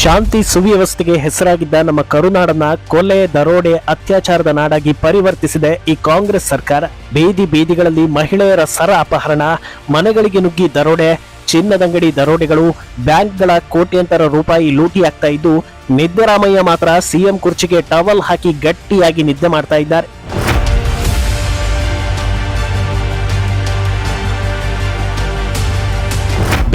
ಶಾಂತಿ ಸುವ್ಯವಸ್ಥೆಗೆ ಹೆಸರಾಗಿದ್ದ ನಮ್ಮ ಕರುನಾಡನ್ನ ಕೊಲೆ, ದರೋಡೆ, ಅತ್ಯಾಚಾರದ ನಾಡಾಗಿ ಪರಿವರ್ತಿಸಿದೆ ಈ ಕಾಂಗ್ರೆಸ್ ಸರ್ಕಾರ. ಬೀದಿ ಬೀದಿಗಳಲ್ಲಿ ಮಹಿಳೆಯರ ಸರ ಅಪಹರಣ, ಮನೆಗಳಿಗೆ ನುಗ್ಗಿ ದರೋಡೆ ಚಿನ್ನದಂಗಡಿ ದರೋಡೆಗಳು, ಬ್ಯಾಂಕ್ಗಳ ಕೋಟ್ಯಂತರ ರೂಪಾಯಿ ಲೂಟಿ ಆಗ್ತಾ ಇದ್ದು, ನಿದ್ದರಾಮಯ್ಯ ಮಾತ್ರ ಸಿಎಂ ಕುರ್ಚಿಗೆ ಟವಲ್ ಹಾಕಿ ಗಟ್ಟಿಯಾಗಿ ನಿದ್ದೆ ಮಾಡ್ತಾ ಇದ್ದಾರೆ.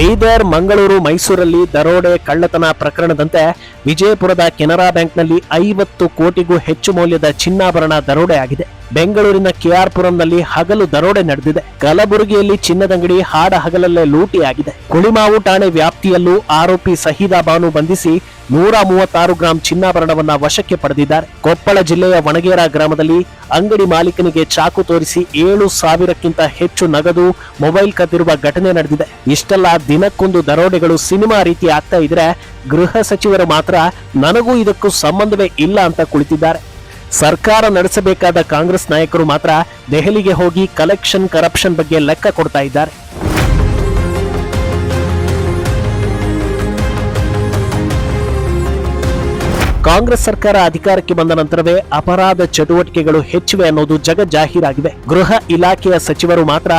ಬೀದರ್, ಮಂಗಳೂರು, ಮೈಸೂರಲ್ಲಿ ದರೋಡೆ, ಕಳ್ಳತನ ಪ್ರಕರಣದಂತೆ ವಿಜಯಪುರದ ಕೆನರಾ ಬ್ಯಾಂಕ್ನಲ್ಲಿ ಐವತ್ತು ಕೋಟಿಗೂ ಹೆಚ್ಚು ಮೌಲ್ಯದ ಚಿನ್ನಾಭರಣ ದರೋಡೆ ಆಗಿದೆ ಬೆಂಗಳೂರಿನ ಕೆಆರ್ಪುರಂನಲ್ಲಿ ಹಗಲು ದರೋಡೆ ನಡೆದಿದೆ. ಕಲಬುರಗಿಯಲ್ಲಿ ಚಿನ್ನದಂಗಡಿ ಹಾಡ ಹಗಲಲ್ಲೇ ಲೂಟಿಯಾಗಿದೆ. ಕುಳಿಮಾವು ಠಾಣೆ ವ್ಯಾಪ್ತಿಯಲ್ಲೂ ಆರೋಪಿ ಸಹೀದಾ ಬಾನು ಬಂಧಿಸಿ ನೂರ ಮೂವತ್ತಾರು ಗ್ರಾಂ ಚಿನ್ನಾಭರಣವನ್ನ ವಶಕ್ಕೆ ಪಡೆದಿದ್ದಾರೆ. ಕೊಪ್ಪಳ ಜಿಲ್ಲೆಯ ವಣಗೇರ ಗ್ರಾಮದಲ್ಲಿ ಅಂಗಡಿ ಮಾಲೀಕನಿಗೆ ಚಾಕು ತೋರಿಸಿ ಏಳು ಸಾವಿರಕ್ಕಿಂತ ಹೆಚ್ಚು ನಗದು ಮೊಬೈಲ್ ಕದ್ದಿರುವ ಘಟನೆ ನಡೆದಿದೆ. ಇಷ್ಟೆಲ್ಲ ದಿನಕ್ಕೊಂದು ದರೋಡೆಗಳು ಸಿನಿಮಾ ರೀತಿ ಆಗ್ತಾ ಇದ್ರೆ ಗೃಹ ಸಚಿವರು ಮಾತ್ರ ನನಗೂ ಇದಕ್ಕೂ ಸಂಬಂಧವೇ ಇಲ್ಲ ಅಂತ ಕುಳಿತಿದ್ದಾರೆ. ಸರ್ಕಾರ ನಡೆಸಬೇಕಾದ ಕಾಂಗ್ರೆಸ್ ನಾಯಕರು ಮಾತ್ರ ದೆಹಲಿಗೆ ಹೋಗಿ ಕಲೆಕ್ಷನ್ ಕರಪ್ಷನ್ ಬಗ್ಗೆ ಲೆಕ್ಕ ಕೊಡ್ತಾ ಇದ್ದಾರೆ. ಕಾಂಗ್ರೆಸ್ ಸರ್ಕಾರ ಅಧಿಕಾರಕ್ಕೆ ಬಂದ ನಂತರವೇ ಅಪರಾಧ ಚಟುವಟಿಕೆಗಳು ಹೆಚ್ಚಿವೆ ಅನ್ನೋದು ಜಗಜ್ಜಾಹೀರಾಗಿದೆ ಗೃಹ ಇಲಾಖೆಯ ಸಚಿವರು ಮಾತ್ರ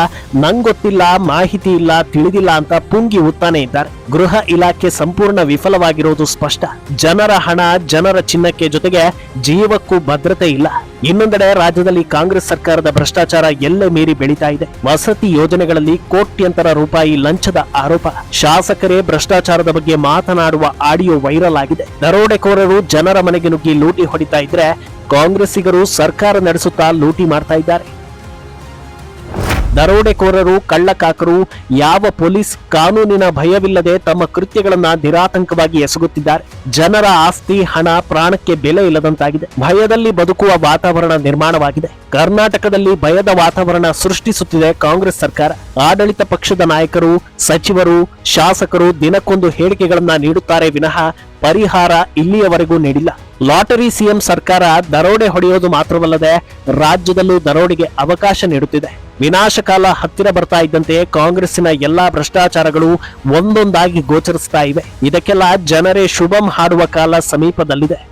ನಂಗೊತ್ತಿಲ್ಲ, ಮಾಹಿತಿ ಇಲ್ಲ, ತಿಳಿದಿಲ್ಲ ಅಂತ ಪುಂಗಿ ಉತ್ತಾನೆ ಇದ್ದಾರೆ. ಗೃಹ ಇಲಾಖೆ ಸಂಪೂರ್ಣ ವಿಫಲವಾಗಿರೋದು ಸ್ಪಷ್ಟ. ಜನರ ಹಣ, ಜನರ ಚಿನ್ನಕ್ಕೆ ಜೊತೆಗೆ ಜೀವಕ್ಕೂ ಭದ್ರತೆ ಇಲ್ಲ. ಇನ್ನೊಂದೆಡೆ ರಾಜ್ಯದಲ್ಲಿ ಕಾಂಗ್ರೆಸ್ ಸರ್ಕಾರದ ಭ್ರಷ್ಟಾಚಾರ ಎಲ್ಲೆ ಮೀರಿ ಬೆಳೀತಾ ಇದೆ. ವಸತಿ ಯೋಜನೆಗಳಲ್ಲಿ ಕೋಟ್ಯಂತರ ರೂಪಾಯಿ ಲಂಚದ ಆರೋಪ. ಶಾಸಕರೇ ಭ್ರಷ್ಟಾಚಾರದ ಬಗ್ಗೆ ಮಾತನಾಡುವ ಆಡಿಯೋ ವೈರಲ್ ಆಗಿದೆ. ದರೋಡೆಕೋರರು ಜನರ ಮನೆಗೆ ನುಗ್ಗಿ ಲೂಟಿ ಹೊಡಿತಾ ಇದ್ರೆ ಕಾಂಗ್ರೆಸ್ಸಿಗರು ಸರ್ಕಾರ ನಡೆಸುತ್ತಾ ಲೂಟಿ ಮಾಡ್ತಾ ಇದ್ದಾರೆ. ದರೋಡೆಕೋರರು, ಕಳ್ಳಕಾಕರು, ಯಾವ ಪೊಲೀಸ್ ಕಾನೂನಿನ ಭಯವಿಲ್ಲದೆ ತಮ್ಮ ಕೃತ್ಯಗಳನ್ನ ನಿರಾತಂಕವಾಗಿ ಎಸಗುತ್ತಿದ್ದಾರೆ. ಜನರ ಆಸ್ತಿ, ಹಣ, ಪ್ರಾಣಕ್ಕೆ ಬೆಲೆ ಇಲ್ಲದಂತಾಗಿದೆ. ಭಯದಲ್ಲಿ ಬದುಕುವ ವಾತಾವರಣ ನಿರ್ಮಾಣವಾಗಿದೆ. ಕರ್ನಾಟಕದಲ್ಲಿ ಭಯದ ವಾತಾವರಣ ಸೃಷ್ಟಿಸುತ್ತಿದೆ ಕಾಂಗ್ರೆಸ್ ಸರ್ಕಾರ. ಆಡಳಿತ ಪಕ್ಷದ ನಾಯಕರು, ಸಚಿವರು, ಶಾಸಕರು ದಿನಕ್ಕೊಂದು ಹೇಳಿಕೆಗಳನ್ನ ನೀಡುತ್ತಾರೆ ವಿನಃ ಪರಿಹಾರ ಇಲ್ಲಿಯವರೆಗೂ ನೀಡಿಲ್ಲ. ಲಾಟರಿ ಸಿಎಂ ಸರ್ಕಾರ ದರೋಡೆ ಹೊಡೆಯೋದು ಮಾತ್ರವಲ್ಲದೆ ರಾಜ್ಯದಲ್ಲೂ ದರೋಡೆಗೆ ಅವಕಾಶ ನೀಡುತ್ತಿದೆ. ವಿನಾಶಕಾಲ ಹತ್ತಿರ ಬರ್ತಾ ಇದ್ದಂತೆ ಕಾಂಗ್ರೆಸ್ಸಿನ ಎಲ್ಲಾ ಭ್ರಷ್ಟಾಚಾರಗಳು ಒಂದೊಂದಾಗಿ ಗೋಚರಿಸ್ತಾ ಇವೆ. ಇದಕ್ಕೆಲ್ಲ ಜನರೇ ಶುಭಂ ಹಾಡುವ ಕಾಲ ಸಮೀಪದಲ್ಲಿದೆ.